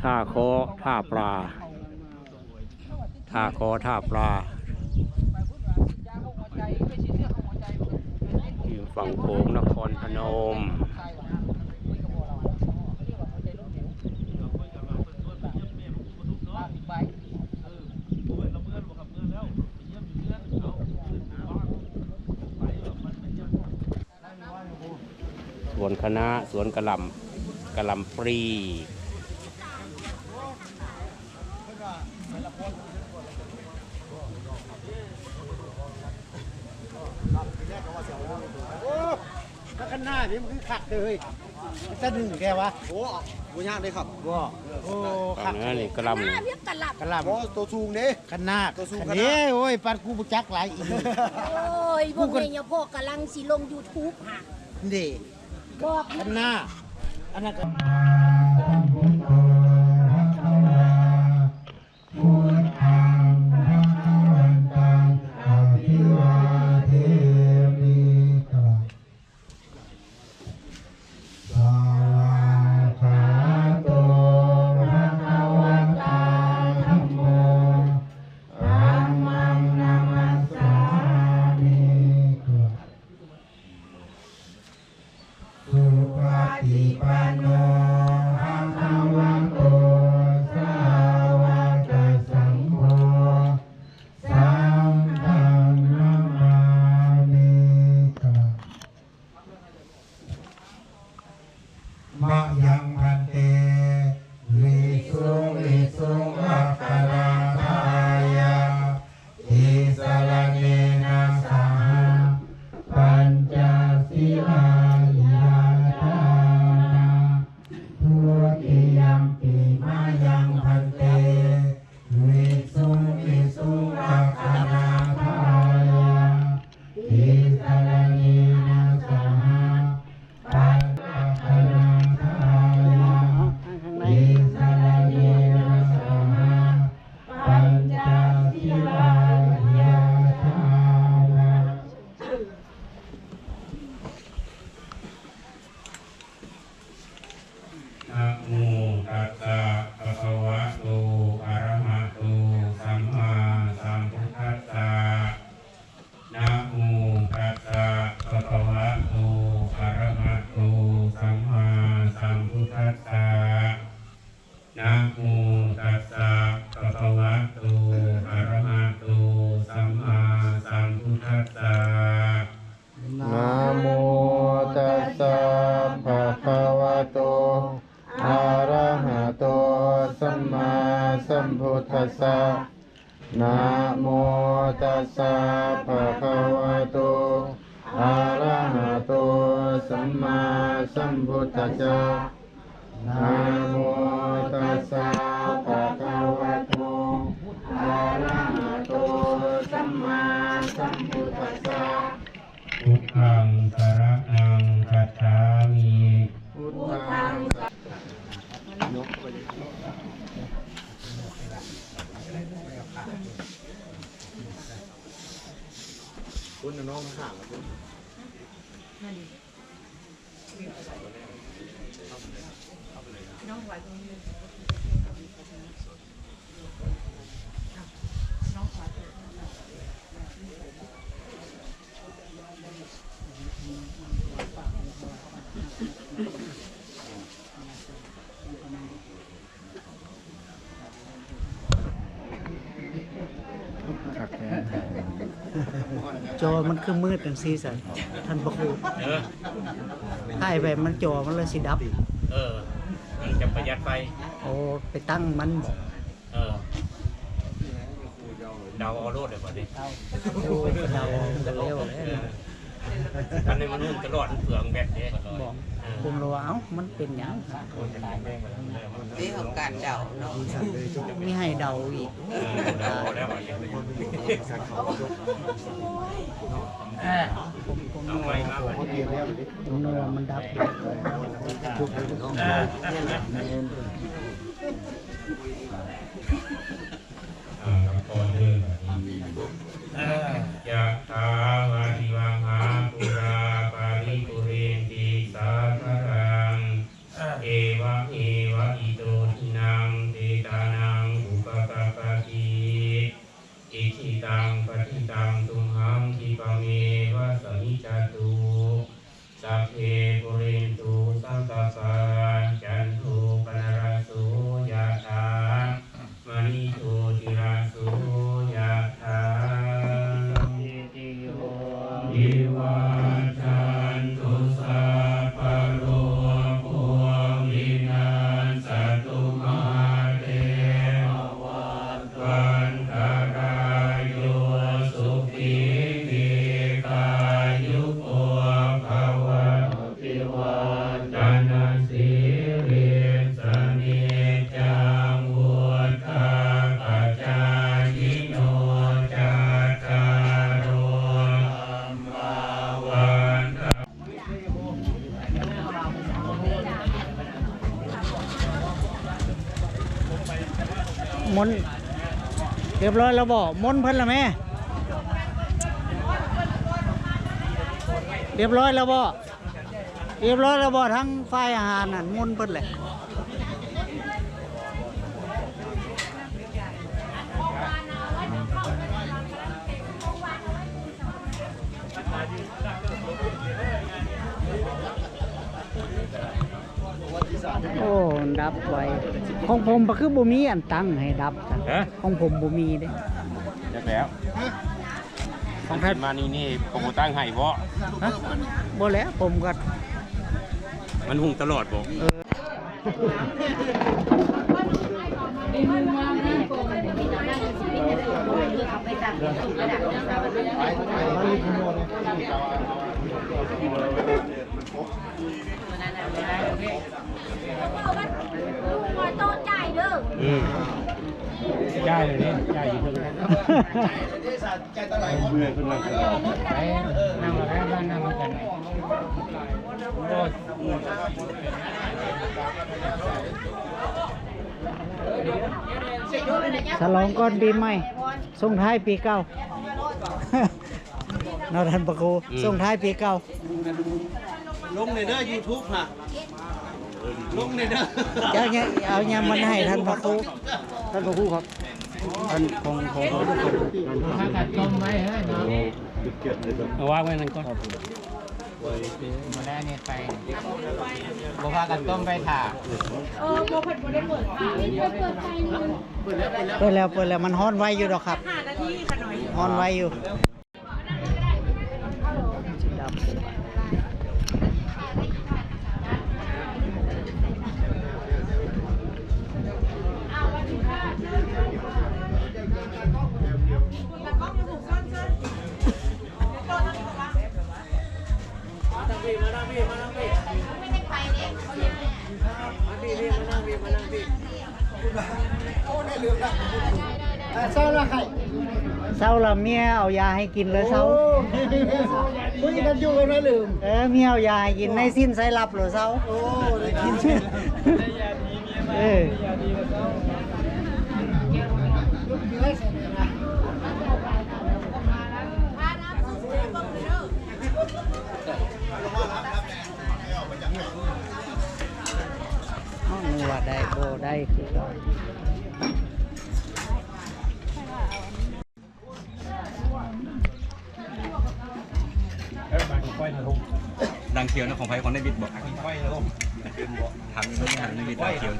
ท่าคอท่าปลาท่าคอท่าปลาฝั่งโขงนครพนม ใช่ว่ะคุยกับพ่อเราอะเขาเรียกว่าหัวใจล้มเหลวบ้าบิ๊กไบค์ สวน คณะสวนกระหลำกระหลำปรีโอ้ถ้าข้างหน้านี่มันคือขักเลยจะดึงแกวะโอ้บ่ยากเลยครับบ่โอ้ฝั่ขังกนั้นนี่กระหลำนี่เรียกกะหล่ำกระลาบ่ตัวสูงเด้ข้างหน้าตัวสู้อันข้างหน้านี้โอ้ยปัดกูบุจักหลายอีกโอ้ยพวกเมียพ่อกำลังสิลง YouTube หะนี่ บอกข้างหน้าอันนั้นก็ นะโมตัส สัมพุทธัสสะนะโมตัสสะภะคะวะโตอะระหะโตสัมมาสัมพุทธัสสะนะโมตัสสะภะคะวะโตอะระหะโตสัมมาสัมพุทธัสสะพุทธังสรณ คุณน้องห่างคุณ จอมันคือมืดจังซี่สันท่านบ่ฮู้ถ่ายไปมันจอมันเลยสิดับ เออมันจะประหยัดไฟโอ้ไปตั้งมันบ่เออเดาเอาโลดเลยบ่ดิ โอ้ยเราก็เร็วแล้ว อันนี้มันรุ่นตลอดเปลืองแบตเนี่ยบอกผมเลยว่าเอ้ามันเป็นหยังนี่ของการเดาเนาะมีให้เดาอีกเออเดาเอาแล้วบ่ดิผมผมเอาไว้มาบ่ดิผมนึกว่ามันดับทุกอ่า มนเรียบร้อยแล้วบ่มนเพิ่นละแม่ เรียบร้อยแล้วบ่เรียบร้อยแล้วบ่ทั้งฝ่ายอาหารนั่นมนเพิ่นแหละโอ้ ดับไว้ของผมก็คือบ่มีอันตั้งให้ดับจ้ะฮะของผมบ่มีเด้จักแล้วของแพทย์มานี่นี่ผมบ่ตั้งให้บ่ฮะบ่แล้วผมก็มันหุงตลอดบ่ มาโตจ่ายเด้ออืมจ่ายเลยนี่จ่ายอยู่เพิ่นเมื่อเพิ่นนั่งกันนั่งแล้วนั่งนั่งกันโอ้ยฉลองก่อนปีใหม่ส่งท้ายปีเก่า นอทันประครูส่งท้ายปีเก่า ลงในเด้อ YouTube ฮะ ลงในเด้อจะเนี่ยเอาเนี่ยมันให้ท่านพระครูท่านพระครูครับท่านของของเอาวางไว้นั่นก่อนมาได้เนี่ยไปบ่พากันต้มไปถ่าเปิดแล้วเปิดแล้ว มันฮ้อนไวอยู่ดอกครับฮ้อนไวอยู่ เศร้าและเมียเอายาให้กินเลยเศร้าคุยกันอยู่กันไม่ลืมเออเมียเอายาให้กินในสิ้นสายลับหรอเศร้าโอ้ได้กินเอออ๋อ นึกว่าได้โบได้คือเราดังเขียวนะของไผของในบิดบอกทำนี่ไม่หันในบิดดังเขียว